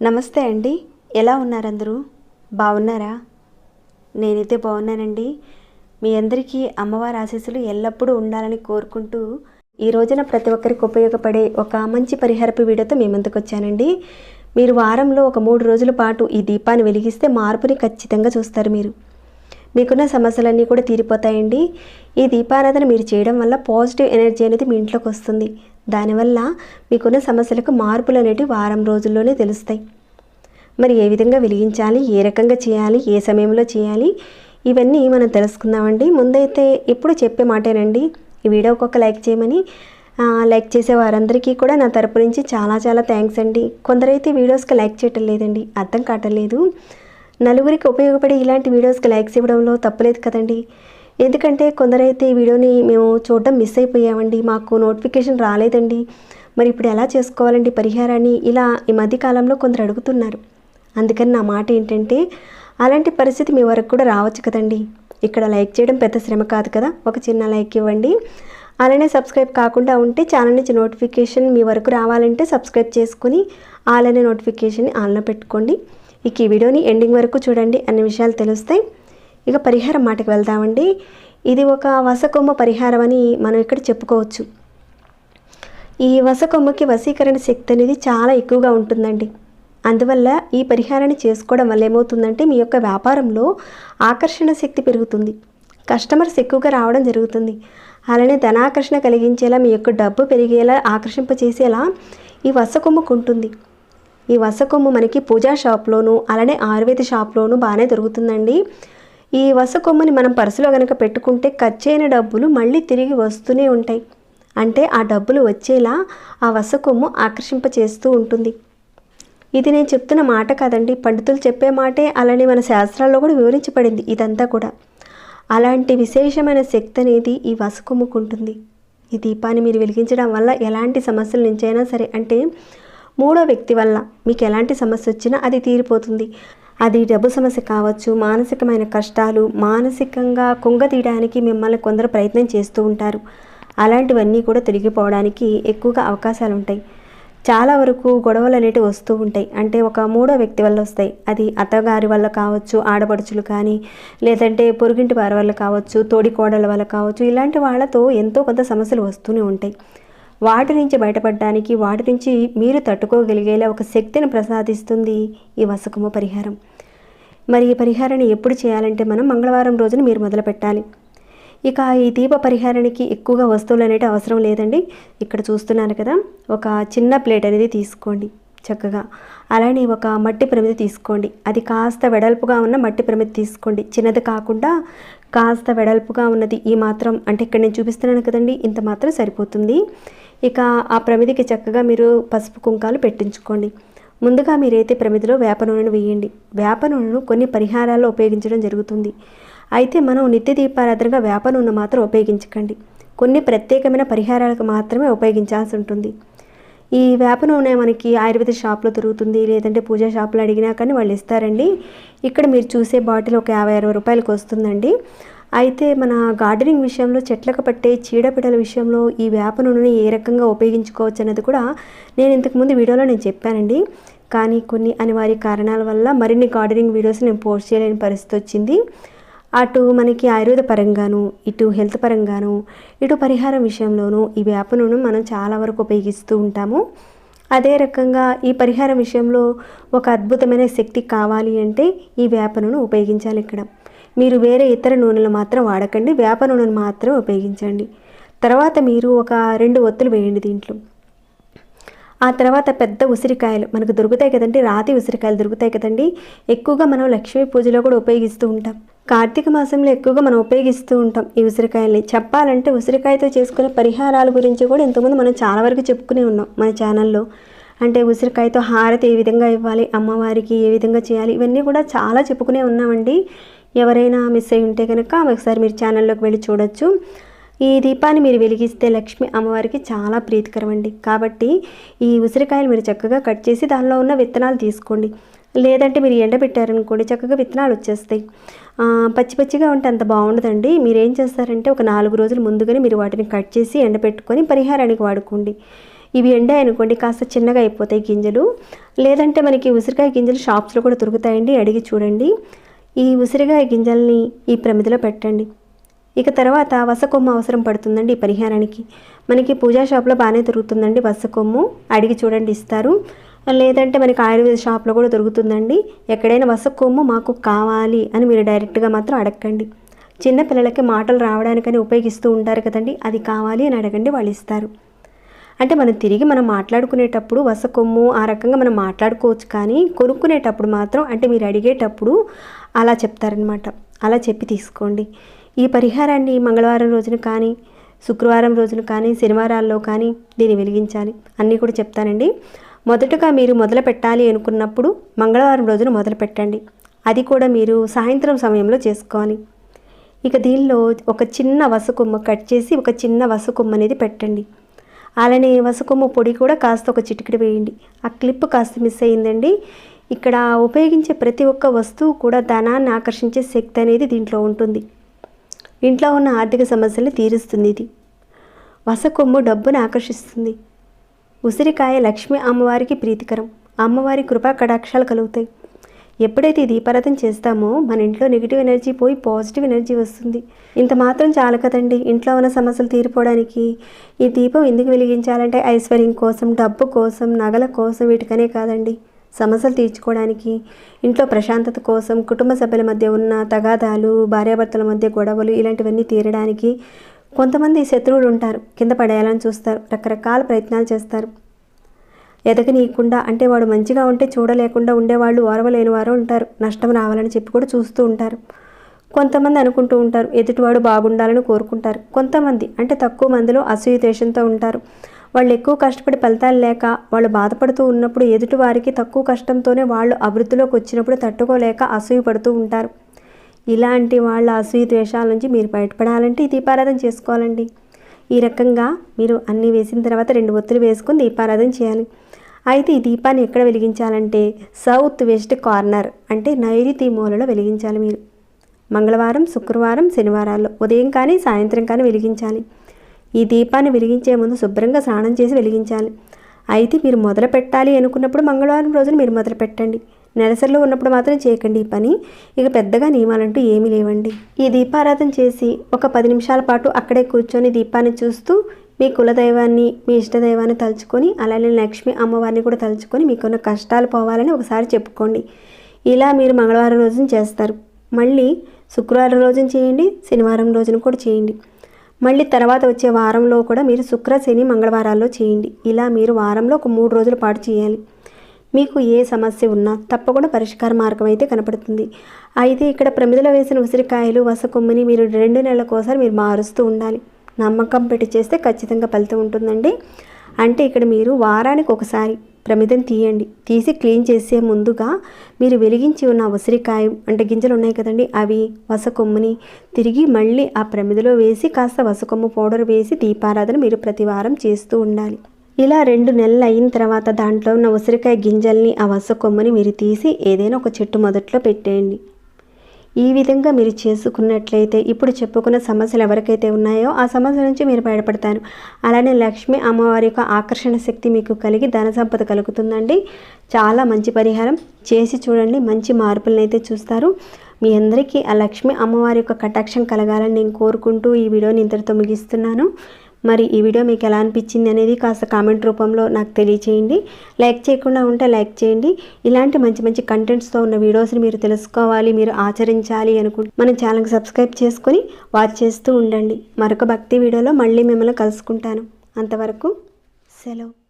నమస్తే అండి. ఎలా ఉన్నారందరూ? బాగున్నారా? నేనైతే బాగున్నానండి. మీ అందరికీ అమ్మవారి ఆశీస్సులు ఎల్లప్పుడూ ఉండాలని కోరుకుంటూ ఈ రోజున ప్రతి ఒక్కరికి ఉపయోగపడే ఒక మంచి పరిహారపు వీడియోతో మీ ముందుకు వచ్చానండి. మీరు వారంలో ఒక మూడు రోజుల పాటు ఈ దీపాన్ని వెలిగిస్తే మార్పుని ఖచ్చితంగా చూస్తారు మీరు. మీకున్న సమస్యలన్నీ కూడా తీరిపోతాయండి. ఈ దీపారాధన మీరు చేయడం వల్ల పాజిటివ్ ఎనర్జీ అనేది మీ ఇంట్లోకి వస్తుంది. దానివల్ల మీకున్న సమస్యలకు మార్పులు అనేవి వారం రోజుల్లోనే తెలుస్తాయి. మరి ఏ విధంగా వెలిగించాలి? ఏ రకంగా చేయాలి? ఏ సమయంలో చేయాలి? ఇవన్నీ మనం తెలుసుకుందామండి. ముందైతే ఎప్పుడు చెప్పే మాటేనండి. ఈ వీడియోకి ఒక లైక్ చేయమని లైక్ చేసే వారందరికీ కూడా నా తరపు నుంచి చాలా చాలా థ్యాంక్స్ అండి. కొందరైతే వీడియోస్కి లైక్ చేయటం లేదండి అర్థం కావట్లేదు నలుగురికి ఉపయోగపడే ఇలాంటి వీడియోస్కి లైక్స్ ఇవ్వడంలో తప్పలేదు కదండి. ఎందుకంటే కొందరైతే ఈ వీడియోని మేము చూడడం మిస్ అయిపోయామండి. మాకు నోటిఫికేషన్ రాలేదండి. మరి ఇప్పుడు ఎలా చేసుకోవాలండి పరిహారాన్ని? ఇలా ఈ మధ్యకాలంలో కొందరు అడుగుతున్నారు. అందుకని నా మాట ఏంటంటే అలాంటి పరిస్థితి మీ వరకు కూడా రావచ్చు కదండి. ఇక్కడ లైక్ చేయడం పెద్ద శ్రమ కాదు కదా. ఒక చిన్న లైక్ ఇవ్వండి. అలానే సబ్స్క్రైబ్ కాకుండా ఉంటే ఛానల్ నుంచి నోటిఫికేషన్ మీ వరకు రావాలంటే సబ్స్క్రైబ్ చేసుకుని ఆల్ నోటిఫికేషన్ ఆన్లో పెట్టుకోండి. ఇక ఈ వీడియోని ఎండింగ్ వరకు చూడండి. అన్ని విషయాలు తెలుస్తాయి. ఇక పరిహారం మాటకు వెళ్దామండి. ఇది ఒక వసకొమ్మ పరిహారం అని మనం ఇక్కడ చెప్పుకోవచ్చు. ఈ వసకొమ్మకి వశీకరణ శక్తి అనేది చాలా ఎక్కువగా ఉంటుందండి. అందువల్ల ఈ పరిహారాన్ని చేసుకోవడం వల్ల ఏమవుతుందంటే మీ యొక్క వ్యాపారంలో ఆకర్షణ శక్తి పెరుగుతుంది. కస్టమర్స్ ఎక్కువగా రావడం జరుగుతుంది. అలానే ధనాకర్షణ కలిగించేలా మీ యొక్క డబ్బు పెరిగేలా ఆకర్షింపచేసేలా ఈ వసకొమ్మకు ఉంటుంది. ఈ వసకొమ్ము మనకి పూజా షాప్లోను అలానే ఆయుర్వేద షాప్లోను బాగానే దొరుకుతుందండి. ఈ వసకొమ్మని మనం పర్సులో కనుక పెట్టుకుంటే ఖర్చైన డబ్బులు మళ్ళీ తిరిగి వస్తూనే ఉంటాయి. అంటే ఆ డబ్బులు వచ్చేలా ఆ వసకొమ్ము ఆకర్షింప చేస్తూ ఉంటుంది. ఇది నేను చెప్తున్న మాట కాదండి. పండితులు చెప్పే మాటే అలానే మన శాస్త్రాల్లో కూడా వివరించబడింది ఇదంతా కూడా. అలాంటి విశేషమైన శక్తి అనేది ఈ వసకొమ్ముకుంటుంది ఈ దీపాన్ని మీరు వెలిగించడం వల్ల ఎలాంటి సమస్యల నుంచైనా సరే అంటే మూడో వ్యక్తి వల్ల మీకు ఎలాంటి సమస్య వచ్చినా అది తీరిపోతుంది. అది డబ్బు సమస్య కావచ్చు మానసికమైన కష్టాలు మానసికంగా కుంగతీయడానికి మిమ్మల్ని కొందరు ప్రయత్నం చేస్తూ ఉంటారు. అలాంటివన్నీ కూడా తొలగిపోవడానికి ఎక్కువగా అవకాశాలు ఉంటాయి. చాలా వరకు గొడవలు అనేటివి వస్తూ ఉంటాయి. అంటే ఒక మూడో వ్యక్తి వల్ల వస్తాయి. అది అత్తగారి వల్ల కావచ్చు ఆడపడుచులు కానీ లేదంటే పొరుగింటి వారి వల్ల కావచ్చు తోడి కోడల వల్ల కావచ్చు ఇలాంటి వాళ్ళతో ఎంతో కొంత సమస్యలు వస్తూనే ఉంటాయి. వాటి నుంచి బయటపడడానికి వాటి నుంచి మీరు తట్టుకోగలిగేలా ఒక శక్తిని ప్రసాదిస్తుంది ఈ వసకము పరిహారం. మరి ఈ పరిహారాన్ని ఎప్పుడు చేయాలంటే మనం మంగళవారం రోజున మీరు మొదలు పెట్టాలి. ఇక ఈ దీప పరిహారానికి ఎక్కువగా వస్తువులు అనేవి అవసరం లేదండి. ఇక్కడ చూస్తున్నాను కదా ఒక చిన్న ప్లేట్ అనేది తీసుకోండి చక్కగా. అలానే ఒక మట్టి ప్రమిది తీసుకోండి. అది కాస్త వెడల్పుగా ఉన్న మట్టి ప్రమిది తీసుకోండి. చిన్నది కాకుండా కాస్త వెడల్పుగా ఉన్నది ఈ మాత్రం అంటే ఇక్కడ నేను చూపిస్తున్నాను కదండి ఇంత మాత్రం సరిపోతుంది. ఇక ఆ ప్రమిదికి చక్కగా మీరు పసుపు కుంకాలు పెట్టించుకోండి. ముందుగా మీరైతే ప్రమిదిలో వేప నూనెను వేయండి. వేప నూనెను కొన్ని పరిహారాల్లో ఉపయోగించడం జరుగుతుంది. అయితే మనం నిత్య దీపారాధనగా వేప నూనె మాత్రం ఉపయోగించకండి. కొన్ని ప్రత్యేకమైన పరిహారాలకు మాత్రమే ఉపయోగించాల్సి ఉంటుంది. ఈ వేప నూనె మనకి ఆయుర్వేద షాప్లో దొరుకుతుంది. లేదంటే పూజా షాప్లో అడిగినా కానీ వాళ్ళు ఇస్తారండి. ఇక్కడ మీరు చూసే బాటిల్ ఒక యాభై అరవై రూపాయలకు వస్తుందండి. అయితే మన గార్డెనింగ్ విషయంలో చెట్లకు పట్టే చీడపీడల విషయంలో ఈ వేప నూనెని ఏ రకంగా ఉపయోగించుకోవచ్చు అన్నది కూడా నేను ఇంతకుముందు వీడియోలో నేను చెప్పానండి. కానీ కొన్ని అనివార్య కారణాల వల్ల మరిన్ని గార్డెనింగ్ వీడియోస్ నేను పోస్ట్ చేయలేని పరిస్థితి వచ్చింది. అటు మనకి ఆయుర్వేద పరంగాను ఇటు హెల్త్ పరంగాను ఇటు పరిహారం విషయంలోనూ ఈ వేప నూనె మనం చాలా వరకు ఉపయోగిస్తూ ఉంటాము. అదే రకంగా ఈ పరిహారం విషయంలో ఒక అద్భుతమైన శక్తి కావాలి అంటే ఈ వేప నూనె ఉపయోగించాలి ఇక్కడ. మీరు వేరే ఇతర నూనెలు మాత్రం వాడకండి. వేప నూనెను మాత్రం ఉపయోగించండి. తర్వాత మీరు ఒక రెండు ఒత్తులు వేయండి దీంట్లో. ఆ తర్వాత పెద్ద ఉసిరికాయలు మనకు దొరుకుతాయి కదండి. రాతి ఉసిరికాయలు దొరుకుతాయి కదండి. ఎక్కువగా మనం లక్ష్మీ పూజలో కూడా ఉపయోగిస్తూ ఉంటాం. కార్తీక మాసంలో ఎక్కువగా మనం ఉపయోగిస్తూ ఉంటాం ఈ ఉసిరికాయల్ని. చెప్పాలంటే ఉసిరికాయతో చేసుకునే పరిహారాల గురించి కూడా ఇంతకుముందు మనం చాలా వరకు చెప్పుకునే ఉన్నాం మన ఛానల్లో. అంటే ఉసిరికాయతో హారతి ఏ విధంగా ఇవ్వాలి అమ్మవారికి ఏ విధంగా చేయాలి ఇవన్నీ కూడా చాలా చెప్పుకునే ఉన్నామండి. ఎవరైనా మిస్ అయి ఉంటే కనుక ఒకసారి మీరు ఛానల్లోకి వెళ్ళి చూడొచ్చు. ఈ దీపాన్ని మీరు వెలిగిస్తే లక్ష్మి అమ్మవారికి చాలా ప్రీతికరం అండి కాబట్టి ఈ ఉసిరికాయలు మీరు చక్కగా కట్ చేసి దానిలో ఉన్న విత్తనాలు తీసుకోండి. లేదంటే మీరు ఎండబెట్టారనుకోండి చక్కగా విత్తనాలు వచ్చేస్తాయి. పచ్చి పచ్చిగా ఉంటే అంత బాగుండదండి. మీరు ఏం చేస్తారంటే ఒక నాలుగు రోజులు ముందుగానే మీరు వాటిని కట్ చేసి ఎండబెట్టుకొని పరిహారానికి వాడుకోండి. ఇవి ఎండ అనుకోండి కాస్త చిన్నగా అయిపోతాయి గింజలు. లేదంటే మనకి ఉసిరికాయ గింజలు షాప్స్లో కూడా దొరుకుతాయండి అడిగి చూడండి. ఈ ఉసిరికాయ గింజల్ని ఈ ప్రమిదిలో పెట్టండి. ఇక తర్వాత వసకొమ్ము అవసరం పడుతుందండి ఈ పరిహారానికి. మనకి పూజా షాప్లో బాగానే దొరుకుతుందండి వసకొమ్ము. అడిగి చూడండి ఇస్తారు. లేదంటే మనకి ఆయుర్వేద షాప్లో కూడా దొరుకుతుందండి. ఎక్కడైనా వసకొమ్ము మాకు కావాలి అని మీరు డైరెక్ట్గా మాత్రం అడగండి. చిన్న పిల్లలకి మాటలు రావడానికని ఉపయోగిస్తూ ఉంటారు కదండి. అది కావాలి అని అడగండి వాళ్ళు ఇస్తారు. అంటే మనం తిరిగి మనం మాట్లాడుకునేటప్పుడు వసకొమ్ము ఆ రకంగా మనం మాట్లాడుకోవచ్చు కానీ కొనుక్కునేటప్పుడు మాత్రం అంటే మీరు అడిగేటప్పుడు అలా చెప్తారనమాట అలా చెప్పి తీసుకోండి. ఈ పరిహారాన్ని మంగళవారం రోజున కానీ శుక్రవారం రోజున కానీ శనివారాల్లో కానీ దీన్ని వెలిగించాలి. అన్నీ కూడా చెప్తానండి. మొదటగా మీరు మొదలు పెట్టాలి అనుకున్నప్పుడు మంగళవారం రోజున మొదలు పెట్టండి. అది కూడా మీరు సాయంత్రం సమయంలో చేసుకోవాలి. ఇక దీనిలో ఒక చిన్న వసకొమ్మ కట్ చేసి ఒక చిన్న వసకొమ్మ అనేది పెట్టండి. అలానే వసకొమ్మ పొడి కూడా కాస్త ఒక చిటికెడు వేయండి. ఆ క్లిప్ కాస్త మిస్ అయిందండి ఇక్కడ ఉపయోగించే ప్రతి ఒక్క వస్తువు కూడా ధనాన్ని ఆకర్షించే శక్తి అనేది దీంట్లో ఉంటుంది. ఇంట్లో ఉన్న ఆర్థిక సమస్యల్ని తీరుస్తుంది ఇది. వసకొమ్ము డబ్బును ఆకర్షిస్తుంది. ఉసిరికాయ లక్ష్మీ అమ్మవారికి ప్రీతికరం. అమ్మవారి కృపా కటాక్షాలు కలుగుతాయి. ఎప్పుడైతే ఈ దీపారాధన చేస్తామో మన ఇంట్లో నెగిటివ్ ఎనర్జీ పోయి పాజిటివ్ ఎనర్జీ వస్తుంది. ఇంత మాత్రం చాలు కదండి. ఇంట్లో ఉన్న సమస్యలు తీరిపోవడానికి ఈ దీపం ఎందుకు వెలిగించాలంటే ఐశ్వర్యం కోసం డబ్బు కోసం నగల కోసం వీటికనే కాదండి. సమస్యలు తీర్చుకోవడానికి ఇంట్లో ప్రశాంతత కోసం కుటుంబ సభ్యుల మధ్య ఉన్న తగాదాలు భార్యాభర్తల మధ్య గొడవలు ఇలాంటివన్నీ తీరడానికి కొంతమంది శత్రువులు ఉంటారు. కింద పడేయాలని చూస్తారు. రకరకాల ప్రయత్నాలు చేస్తారు. ఎదగనీయకుండా అంటే వాడు మంచిగా ఉంటే చూడలేకుండా ఉండేవాళ్ళు ఓరవలేని వారు ఉంటారు. నష్టం రావాలని చెప్పి కూడా చూస్తూ ఉంటారు. కొంతమంది అనుకుంటూ ఉంటారు ఎదుటివాడు బాగుండాలని కోరుకుంటారు. కొంతమంది అంటే తక్కువ మందిలో అసూయ ఉంటారు. వాళ్ళు ఎక్కువ కష్టపడి ఫలితాలు లేక వాళ్ళు బాధపడుతూ ఉన్నప్పుడు ఎదుటి వారికి తక్కువ కష్టంతోనే వాళ్ళు అభివృద్ధిలోకి వచ్చినప్పుడు తట్టుకోలేక అసూయ పడుతూ ఉంటారు. ఇలాంటి వాళ్ళ అసూయ ద్వేషాల నుంచి మీరు బయటపడాలంటే ఈ దీపారాధన చేసుకోవాలండి. ఈ రకంగా మీరు అన్నీ వేసిన తర్వాత రెండు ఒత్తులు వేసుకొని దీపారాధన చేయాలి. అయితే ఈ దీపాన్ని ఎక్కడ వెలిగించాలంటే సౌత్ వెస్ట్ కార్నర్ అంటే నైరుతి మూలలో వెలిగించాలి మీరు. మంగళవారం శుక్రవారం శనివారాల్లో ఉదయం కానీ సాయంత్రం కానీ వెలిగించాలి. ఈ దీపాన్ని వెలిగించే ముందు శుభ్రంగా స్నానం చేసి వెలిగించాలి. అయితే మీరు మొదలు పెట్టాలి అనుకున్నప్పుడు మంగళవారం రోజున మీరు మొదలు పెట్టండి నెలసరిలో ఉన్నప్పుడు మాత్రం చేయకండి ఈ పని. ఇక పెద్దగా నియమాలంటూ ఏమీ లేవండి. ఈ దీపారాధన చేసి ఒక పది నిమిషాల పాటు అక్కడే కూర్చొని దీపాన్ని చూస్తూ మీ కులదైవాన్ని మీ ఇష్టదైవాన్ని తలుచుకొని అలానే లక్ష్మి అమ్మవారిని కూడా తలుచుకొని మీకున్న కష్టాలు పోవాలని ఒకసారి చెప్పుకోండి. ఇలా మీరు మంగళవారం రోజున చేస్తారు. మళ్ళీ శుక్రవారం రోజున చేయండి శనివారం రోజున కూడా చేయండి. మళ్ళీ తర్వాత వచ్చే వారంలో కూడా మీరు శుక్ర శని మంగళవారాల్లో చేయండి. ఇలా మీరు వారంలో ఒక మూడు రోజుల పాటు చేయాలి. మీకు ఏ సమస్య ఉన్నా తప్పకుండా పరిష్కార మార్గం అయితే కనపడుతుంది. అయితే ఇక్కడ ప్రమిదలో వేసిన ఉసిరికాయలు వసకొమ్మిని మీరు రెండు నెలలకోసారి మీరు మారుస్తూ ఉండాలి. నమ్మకం పెట్టి చేస్తే ఖచ్చితంగా ఫలితం ఉంటుందండి. అంటే ఇక్కడ మీరు వారానికి ఒకసారి ప్రమిదం తీయండి. తీసి క్లీన్ చేసే ముందుగా మీరు వెలిగించి ఉన్న ఉసిరికాయ అంటే గింజలు ఉన్నాయి కదండి అవి వసకొమ్ముని తిరిగి మళ్ళీ ఆ ప్రమిదలో వేసి కాస్త వసకొమ్ము పౌడర్ వేసి దీపారాధన మీరు ప్రతి వారం చేస్తూ ఉండాలి. ఇలా రెండు నెలలు అయిన తర్వాత దాంట్లో ఉన్న ఉసిరికాయ గింజల్ని ఆ వస కొమ్మని మీరు తీసి ఏదైనా ఒక చెట్టు మొదట్లో పెట్టేయండి. ఈ విధంగా మీరు చేసుకున్నట్లయితే ఇప్పుడు చెప్పుకున్న సమస్యలు ఎవరికైతే ఉన్నాయో ఆ సమస్య నుంచి మీరు బయటపడతారు. అలానే లక్ష్మి అమ్మవారి యొక్క ఆకర్షణ శక్తి మీకు కలిగి ధన సంపద కలుగుతుందండి. చాలా మంచి పరిహారం. చేసి చూడండి మంచి మార్పులను అయితే చూస్తారు. మీ అందరికీ ఆ లక్ష్మి అమ్మవారి యొక్క కటాక్షం కలగాలని నేను కోరుకుంటూ ఈ వీడియోని ఇంతటితో ముగిస్తున్నాను. మరి ఈ వీడియో మీకు ఎలా అనిపించింది అనేది కాస్త కామెంట్ రూపంలో నాకు తెలియచేయండి. లైక్ చేయకుండా ఉంటే లైక్ చేయండి. ఇలాంటి మంచి మంచి కంటెంట్స్తో ఉన్న వీడియోస్ని మీరు తెలుసుకోవాలి మీరు ఆచరించాలి అనుకుంటే మన ఛానల్కి సబ్స్క్రైబ్ చేసుకొని వాచ్ చేస్తూ ఉండండి. మరొక భక్తి వీడియోలో మళ్ళీ మిమ్మల్ని కలుసుకుంటాను. అంతవరకు సెలవు.